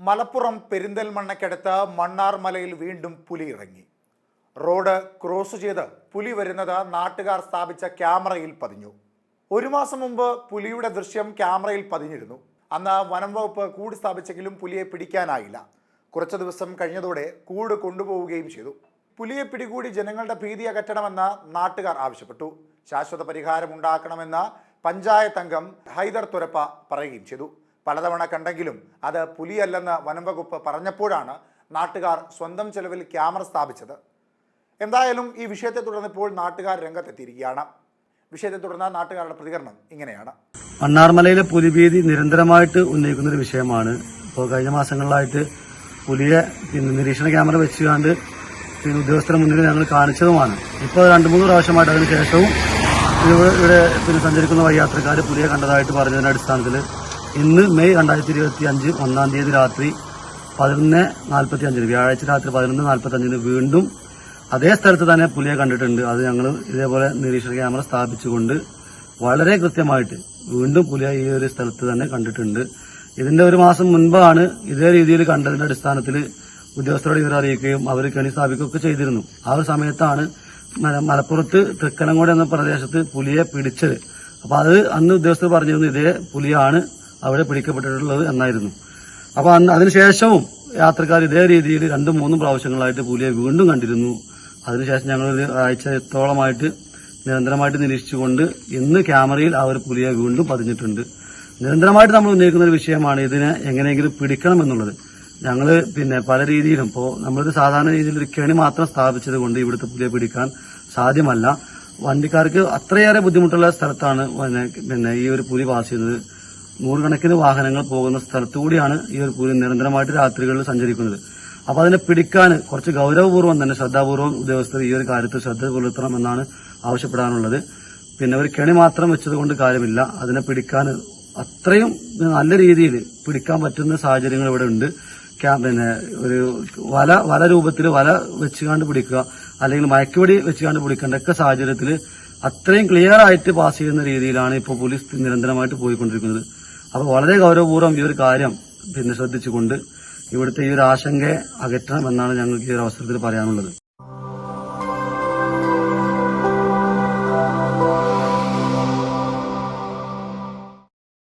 മലപ്പുറം പെരിന്തൽമണ്ണയ്ക്കടുത്ത് മണ്ണാർമലയിൽ വീണ്ടും പുലി ഇറങ്ങി റോഡ് ക്രോസ് ചെയ്ത് പുലി വരുന്നത് നാട്ടുകാർ സ്ഥാപിച്ച ക്യാമറയിൽ പതിഞ്ഞു. ഒരു മാസം മുമ്പ് പുലിയുടെ ദൃശ്യം ക്യാമറയിൽ പതിഞ്ഞിരുന്നു. അന്ന് വനം വകുപ്പ് കൂട് സ്ഥാപിച്ചെങ്കിലും പുലിയെ പിടിക്കാനായില്ല. കുറച്ച് ദിവസം കഴിഞ്ഞതോടെ കൂട് കൊണ്ടുപോവുകയും ചെയ്തു. പുലിയെ പിടികൂടി ജനങ്ങളുടെ ഭീതി അകറ്റണമെന്ന് നാട്ടുകാർ ആവശ്യപ്പെട്ടു. ശാശ്വത പരിഹാരം ഉണ്ടാക്കണമെന്ന് പഞ്ചായത്ത് അംഗം ഹൈദർ തുരപ്പ പറയുകയും ചെയ്തു. പലതവണ കണ്ടെങ്കിലും അത് പുലിയല്ലെന്ന് വനംവകുപ്പ് പറഞ്ഞപ്പോഴാണ് നാട്ടുകാർ സ്വന്തം ചെലവിൽ ക്യാമറ സ്ഥാപിച്ചത്. എന്തായാലും ഈ വിഷയത്തെ തുടർന്ന് ഇപ്പോൾ നാട്ടുകാർ രംഗത്തെത്തിയിരിക്കുകയാണ്. വിഷയത്തെ തുടർന്ന് നാട്ടുകാരുടെ പ്രതികരണം ഇങ്ങനെയാണ്. മണ്ണാർമലയിലെ പുലിഭീതി നിരന്തരമായിട്ട് ഉന്നയിക്കുന്ന ഒരു വിഷയമാണ്. ഇപ്പോൾ കഴിഞ്ഞ മാസങ്ങളിലായിട്ട് പുലിയെ നിരീക്ഷണ ക്യാമറ വെച്ചുകൊണ്ട് പിന്നെ ഉദ്യോഗസ്ഥരുടെ മുന്നിൽ ഞങ്ങൾ കാണിച്ചതുമാണ്. ഇപ്പോൾ രണ്ട് മൂന്ന് പ്രാവശ്യമായിട്ട് അതിന് ശേഷവും ഇവിടെ പിന്നെ സഞ്ചരിക്കുന്ന വഴിയാത്രക്കാർ പുലിയെ കണ്ടതായിട്ട് പറഞ്ഞതിന്റെ അടിസ്ഥാനത്തിൽ ഇന്ന് മെയ് രണ്ടായിരത്തി ഇരുപത്തി അഞ്ച് ഒന്നാം തീയതി രാത്രി പതിനൊന്ന് നാൽപ്പത്തി അഞ്ചിന് വ്യാഴാഴ്ച രാത്രി പതിനൊന്ന് നാൽപ്പത്തി അഞ്ചിന് വീണ്ടും അതേ സ്ഥലത്ത് തന്നെ പുലിയെ കണ്ടിട്ടുണ്ട്. അത് ഞങ്ങൾ ഇതേപോലെ നിരീക്ഷണ ക്യാമറ സ്ഥാപിച്ചുകൊണ്ട് വളരെ കൃത്യമായിട്ട് വീണ്ടും പുലിയെ ഈ ഒരു സ്ഥലത്ത് തന്നെ കണ്ടിട്ടുണ്ട്. ഇതിന്റെ ഒരു മാസം മുൻപാണ് ഇതേ രീതിയിൽ കണ്ടതിന്റെ അടിസ്ഥാനത്തിൽ ഉദ്യോഗസ്ഥരോട് ഇവർ അറിയിക്കുകയും അവർ കെണി സ്ഥാപിക്കുകയൊക്കെ ചെയ്തിരുന്നു. ആ ഒരു സമയത്താണ് മല- മലപ്പുറത്ത് തൃക്കനങ്ങോട് എന്ന പ്രദേശത്ത് പുലിയെ പിടിച്ചത്. അപ്പൊ അത് അന്ന് ഉദ്യോഗസ്ഥർ പറഞ്ഞിരുന്നു ഇതേ പുലിയാണ് അവിടെ പിടിക്കപ്പെട്ടിട്ടുള്ളത് എന്നായിരുന്നു. അപ്പൊ അന്ന് അതിനുശേഷവും യാത്രക്കാർ ഇതേ രീതിയിൽ രണ്ടും മൂന്നും പ്രാവശ്യങ്ങളായിട്ട് പുലിയെ വീണ്ടും കണ്ടിരുന്നു. അതിനുശേഷം ഞങ്ങൾ ഒരു ആഴ്ചത്തോളമായിട്ട് നിരന്തരമായിട്ട് നിരീക്ഷിച്ചുകൊണ്ട് ഇന്ന് ക്യാമറയിൽ ആ ഒരു പുലിയെ വീണ്ടും പതിഞ്ഞിട്ടുണ്ട്. നിരന്തരമായിട്ട് നമ്മൾ ഉന്നയിക്കുന്ന ഒരു വിഷയമാണ് ഇതിനെ എങ്ങനെയെങ്കിലും പിടിക്കണം എന്നുള്ളത്. ഞങ്ങൾ പിന്നെ പല രീതിയിലും ഇപ്പോൾ നമ്മളൊരു സാധാരണ രീതിയിൽ ഒരു കെണി മാത്രം സ്ഥാപിച്ചത് കൊണ്ട് ഇവിടുത്തെ പുലിയെ പിടിക്കാൻ സാധ്യമല്ല. വണ്ടിക്കാർക്ക് അത്രയേറെ ബുദ്ധിമുട്ടുള്ള സ്ഥലത്താണ് പിന്നെ ഈ ഒരു പുലി പാസ് ചെയ്യുന്നത്. നൂറുകണക്കിന് വാഹനങ്ങൾ പോകുന്ന സ്ഥലത്തുകൂടിയാണ് ഈ ഒരു പുലി നിരന്തരമായിട്ട് രാത്രികളിൽ സഞ്ചരിക്കുന്നത്. അപ്പോൾ അതിനെ പിടിക്കാൻ കുറച്ച് ഗൗരവപൂർവം തന്നെ ശ്രദ്ധാപൂർവം ഉദ്യോഗസ്ഥർ ഈ ഒരു കാര്യത്തിൽ ശ്രദ്ധ പുലർത്തണമെന്നാണ് ആവശ്യപ്പെടാനുള്ളത്. പിന്നെ ഒരു കെണി മാത്രം വെച്ചതുകൊണ്ട് കാര്യമില്ല. അതിനെ പിടിക്കാൻ അത്രയും നല്ല രീതിയിൽ പിടിക്കാൻ പറ്റുന്ന സാഹചര്യങ്ങൾ ഇവിടെ ഉണ്ട്. പിന്നെ ഒരു വല വല രൂപത്തിൽ വല വെച്ചുകാണ്ട് പിടിക്കുക അല്ലെങ്കിൽ മയക്കുവെടി വെച്ചുകാണ്ട് പിടിക്കേണ്ട ഒക്കെ സാഹചര്യത്തിൽ അത്രയും ക്ലിയർ ആയിട്ട് പാസ് ചെയ്യുന്ന രീതിയിലാണ് ഇപ്പോൾ പോലീസ് നിരന്തരമായിട്ട് പോയിക്കൊണ്ടിരിക്കുന്നത്. അപ്പോൾ വളരെ ഗൗരവപൂർവം ഈ ഒരു കാര്യം പിന്നെ ശ്രദ്ധിച്ചുകൊണ്ട് ഇവിടുത്തെ ഈ ഒരു ആശങ്കയെ അകറ്റണമെന്നാണ് ഞങ്ങൾക്ക് ഈ ഒരു അവസരത്തിൽ പറയാനുള്ളത്.